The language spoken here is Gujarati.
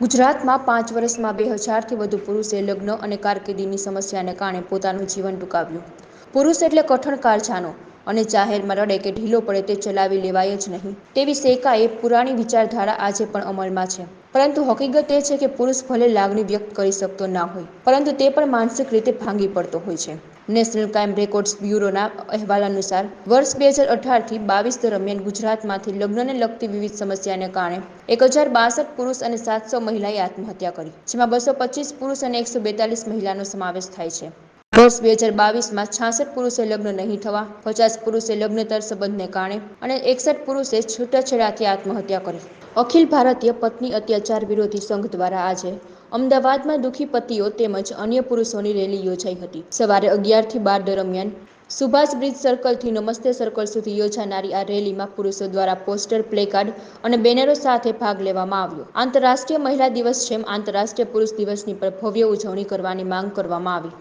ગુજરાતમાં પાંચ વર્ષમાં બે હજારથી વધુ પુરુષે લગ્ન અને કારકિર્દીની સમસ્યાને કારણે પોતાનું જીવન ટૂંકાવ્યું. પુરુષ એટલે કઠણ કારજાનો અને જાહેરમાં રડે કે ઢીલો પડે તે ચલાવી લેવાય જ નહીં. તેવી શેકાએ પુરાણી વિચારધારા આજે પણ અમલમાં છે. પરંતુ હકીકત એ છે કે પુરુષ ભલે લાગણી વ્યક્ત કરી શકતો ના હોય, પરંતુ તે પણ માનસિક રીતે ભાંગી પડતો હોય છે. નેશનલ ક્રાઇમ રેકોર્ડ્સ બ્યુરોના અહેવાલ અનુસાર, વર્ષ બે હજાર અઢારથી બાવીસ દરમિયાન ગુજરાતમાંથી લગ્નને લગતી વિવિધ સમસ્યાને કારણે એક હજાર બાસઠ પુરુષ અને સાતસો મહિલાએ આત્મહત્યા કરી, જેમાં બસો પચીસ પુરુષ અને એકસો બેતાલીસ મહિલાનો સમાવેશ થાય છે. વર્ષ બે હજાર બાવીસમાં છાસઠ પુરુષે લગ્ન નહીં થવા, પચાસ પુરુષે લગ્નતર સંબંધને કારણે અને એકસઠ પુરુષે છૂટાછેડાથી આત્મહત્યા કરી. અખિલ ભારતીય પત્ની અત્યાચાર વિરોધી સંઘ દ્વારા આજે અમદાવાદમાં દુઃખી પતિઓ તેમજ અન્ય પુરુષોની રેલી યોજાઈ હતી. સવારે અગિયારથી બાર દરમિયાન સુભાષ બ્રિજ સર્કલથી નમસ્તે સર્કલ સુધી યોજાનારી આ રેલીમાં પુરુષો દ્વારા પોસ્ટર, પ્લેકાર્ડ અને બેનરો સાથે ભાગ લેવામાં આવ્યો. આંતરરાષ્ટ્રીય મહિલા દિવસ જેમ આંતરરાષ્ટ્રીય પુરુષ દિવસની પર ભવ્ય ઉજવણી કરવાની માંગ કરવામાં આવી.